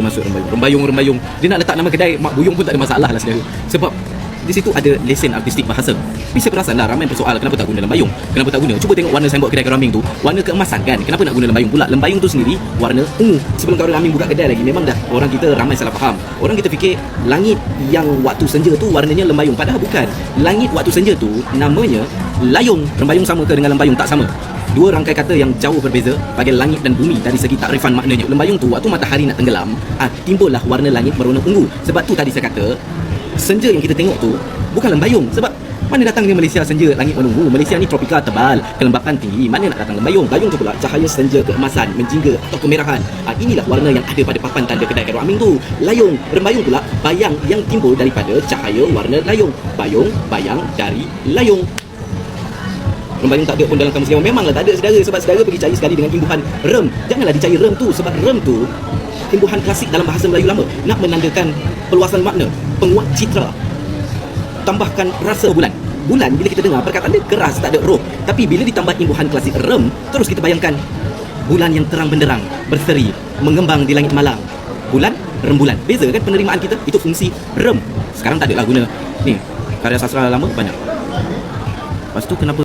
masuk rembayung. Rembayung rembayung. Dia nak letak nama kedai mak buyung pun tak ada masalah lah saudara sebab di situ ada lesen artistik bahasa. Tapi saya perasan lah ramai bersoal kenapa tak guna lembayung? Kenapa tak guna? Cuba tengok warna signboard kedai keraming tu. Warna keemasan kan? Kenapa nak guna lembayung pula? Lembayung tu sendiri warna ungu. Sebelum kau Amin buka kedai lagi memang dah orang kita ramai salah faham. Orang kita fikir langit yang waktu senja tu warnanya lembayung. Padahal bukan. Langit waktu senja tu namanya layung. Rembayung sama ke dengan lembayung tak sama Dua rangkai kata yang jauh berbeza bagi langit dan bumi dari segi takrifan maknanya. Lembayung tu waktu matahari nak tenggelam, ah, timbullah warna langit berwarna ungu. Sebab tu tadi saya kata, senja yang kita tengok tu bukan lembayung. Sebab mana datangnya Malaysia senja langit ungu? Malaysia ni tropika tebal, kelembapan tinggi. Mana nak datang lembayung? Layung tu pula cahaya senja keemasan, menjingga atau kemerahan. Ah, inilah warna yang ada pada papan tanda kedai Khairul Amin tu. Layung, rembayung pula bayang yang timbul daripada cahaya warna layung. Bayung, bayang dari layung. Rembayung tak ada pun dalam kamus Dewan. Memanglah tak ada saudara Sebab saudara pergi cari sekali dengan imbuhan rem. Janganlah dicari rem tu Sebab rem tu Imbuhan klasik dalam bahasa Melayu lama. Nak menandakan peluasan makna Penguat citra Tambahkan rasa bulan. Bulan bila kita dengar perkataan dia keras tak ada roh. Tapi bila ditambah imbuhan klasik rem Terus kita bayangkan Bulan yang terang benderang Berseri Mengembang di langit malam. Bulan Rembulan Beza kan penerimaan kita? Itu fungsi rem. Sekarang tak ada lah guna. Ni Karya sastra lama banyak. Lepas tu kenapa